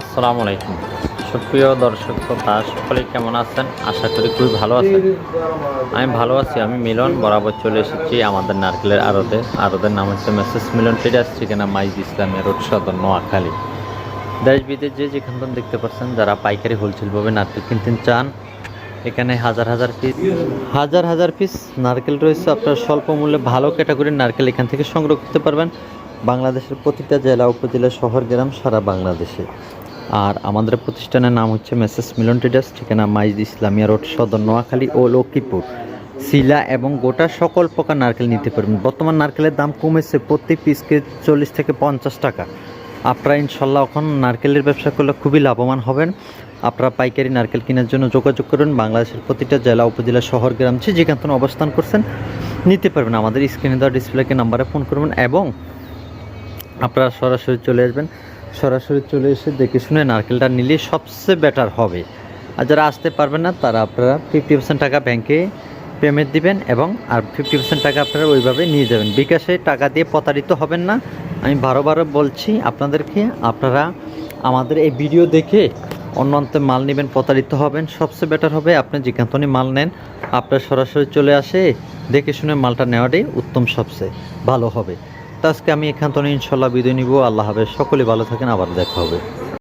আসসালামু আলাইকুম। সুপ্রিয় দর্শক, শ্রোতা সকলে কেমন আছেন? আশা করি খুবই ভালো আছেন। আমি ভালো আছি, আমি মিলন, বরাবর চলে এসেছি আমাদের নারকেলের আড়তে। আড়তের নাম হচ্ছে মেসেস মিলন ট্রেডার্স ঠিকানা মাইজ ইসলামের রোড সদর নোয়াখালী। দেশ বিদেশ যে যেখান থেকে দেখতে পাচ্ছেন, যারা পাইকারি হোলসেলভাবে নারকেল কিনতে চান, এখানে হাজার হাজার পিস হাজার হাজার পিস নারকেল রয়েছে। আপনার স্বল্প মূল্যে ভালো ক্যাটাগরির নারকেল এখান থেকে সংগ্রহ করতে পারবেন। বাংলাদেশের প্রতিটা জেলা, উপজেলা, শহর, গ্রাম, সারা বাংলাদেশে। আর আমাদের প্রতিষ্ঠানের নাম হচ্ছে মেসেস মিলন ট্রেডার্স ঠিকানা মাইজ ইসলামিয়া রোড, সদর নোয়াখালী ও লক্ষ্মীপুর। শিলা এবং গোটা সকল প্রকার নারকেল নিতে পারবেন। বর্তমান নারকেলের দাম কমেছে প্রতি পিসকে চল্লিশ থেকে পঞ্চাশ টাকা। আপনারা ইনশাল্লাহ এখন নারকেলের ব্যবসা করলে খুবই লাভবান হবেন। আপনারা পাইকারি নারকেল কেনার জন্য যোগাযোগ করুন। বাংলাদেশের প্রতিটা জেলা, উপজেলা, শহর, গ্রাম যে যেখান অবস্থান করছেন, নিতে পারবেন। আমাদের স্ক্রিনে দেওয়া ডিসপ্লেকে নাম্বারে ফোন করবেন এবং আপনারা সরাসরি চলে আসবেন। সরাসরি চলে এসে দেখে শুনে নারকেলটা নিলে সবচেয়ে বেটার হবে। আর যারা আসতে পারবেন না, তারা আপনারা ফিফটি পার্সেন্ট টাকা ব্যাংকে পেমেন্ট দিবেন এবং আর ফিফটি টাকা আপনারা ওইভাবে নিয়ে যাবেন। বিকাশে টাকা দিয়ে প্রতারিত হবেন না। আমি বারো বারো বলছি আপনাদেরকে, আপনারা আমাদের এই ভিডিও দেখে অন্য অন্তে মাল নেবেন, প্রতারিত হবেন, সবচেয়ে বেটার হবে। আপনি যেখান মাল নেন, আপনার সরাসরি চলে আসে, দেখে শুনে মালটা নেওয়াটাই উত্তম সবচেয়ে ভালো হবে। তো আজকে আমি এখান থেকে ইনশাল্লাহ বিদায় নিব। আল্লাহ হাফেজ। সকলে ভালো থাকেন, আবার দেখা হবে।